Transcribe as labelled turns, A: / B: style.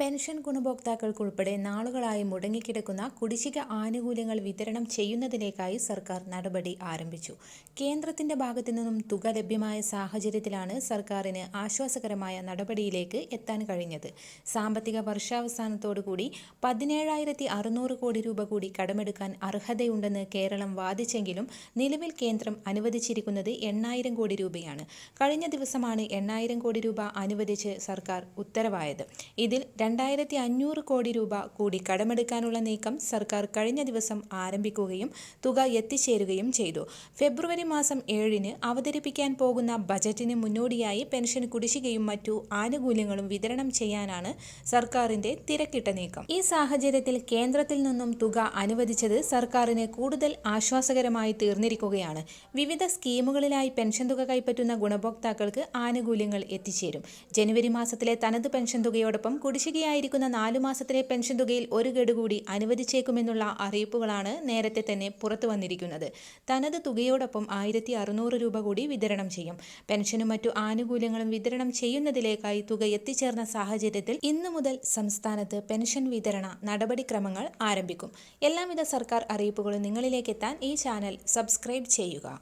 A: Pension ഗുണഭോക്താക്കൾക്കുൾപ്പെടെ നാളുകളായി മുടങ്ങിക്കിടക്കുന്ന കുടിശ്ശിക ആനുകൂല്യങ്ങൾ വിതരണം ചെയ്യുന്നതിലേക്കായി സർക്കാർ നടപടി ആരംഭിച്ചു. കേന്ദ്രത്തിന്റെ ഭാഗത്തു നിന്നും തുക ലഭ്യമായ സാഹചര്യത്തിലാണ് സർക്കാരിന് ആശ്വാസകരമായ നടപടിയിലേക്ക് എത്താൻ കഴിഞ്ഞത്. സാമ്പത്തിക വർഷാവസാനത്തോടുകൂടി പതിനേഴായിരത്തി അറുന്നൂറ് കോടി രൂപ കൂടി കടമെടുക്കാൻ അർഹതയുണ്ടെന്ന് കേരളം വാദിച്ചെങ്കിലും നിലവിൽ കേന്ദ്രം അനുവദിച്ചിരിക്കുന്നത് എണ്ണായിരം കോടി രൂപയാണ്. കഴിഞ്ഞ ദിവസമാണ് എണ്ണായിരം കോടി രൂപ അനുവദിച്ച് സർക്കാർ ഉത്തരവായത്. ഇതിൽ രണ്ടായിരത്തി അഞ്ഞൂറ് കോടി രൂപ കൂടി കടമെടുക്കാനുള്ള നീക്കം സർക്കാർ കഴിഞ്ഞ ദിവസം ആരംഭിക്കുകയും തുക എത്തിച്ചേരുകയും ചെയ്തു. ഫെബ്രുവരി മാസം ഏഴിന് അവതരിപ്പിക്കാൻ പോകുന്ന ബജറ്റിന് മുന്നോടിയായി പെൻഷൻ കുടിശ്ശികയും മറ്റു ആനുകൂല്യങ്ങളും വിതരണം ചെയ്യാനാണ് സർക്കാരിന്റെ തിരക്കിട്ട നീക്കം. ഈ സാഹചര്യത്തിൽ കേന്ദ്രത്തിൽ നിന്നും തുക അനുവദിച്ചത് സർക്കാരിന് കൂടുതൽ ആശ്വാസകരമായി തീർന്നിരിക്കുകയാണ്. വിവിധ സ്കീമുകളിലായി പെൻഷൻ തുക കൈപ്പറ്റുന്ന ഗുണഭോക്താക്കൾക്ക് ആനുകൂല്യങ്ങൾ എത്തിച്ചേരും. ജനുവരി മാസത്തിലെ തനത് പെൻഷൻ തുകയോടൊപ്പം കുടിശ്ശിക കുടിശ്ശികയായിരിക്കുന്ന നാലു മാസത്തിലെ പെൻഷൻ തുകയിൽ ഒരു ഗഡു കൂടി അനുവദിച്ചേക്കുമെന്നുള്ള അറിയിപ്പുകളാണ് നേരത്തെ തന്നെ പുറത്തു വന്നിരിക്കുന്നത്. തനത് തുകയോടൊപ്പം ആയിരത്തി അറുന്നൂറ് രൂപ കൂടി വിതരണം ചെയ്യും. പെൻഷനും മറ്റു ആനുകൂല്യങ്ങളും വിതരണം ചെയ്യുന്നതിലേക്കായി തുക എത്തിച്ചേർന്ന സാഹചര്യത്തിൽ ഇന്നു മുതൽ സംസ്ഥാനത്ത് പെൻഷൻ വിതരണ നടപടിക്രമങ്ങൾ ആരംഭിക്കും. എല്ലാവിധ സർക്കാർ അറിയിപ്പുകളും നിങ്ങളിലേക്ക് എത്താൻ ഈ ചാനൽ സബ്സ്ക്രൈബ് ചെയ്യുക.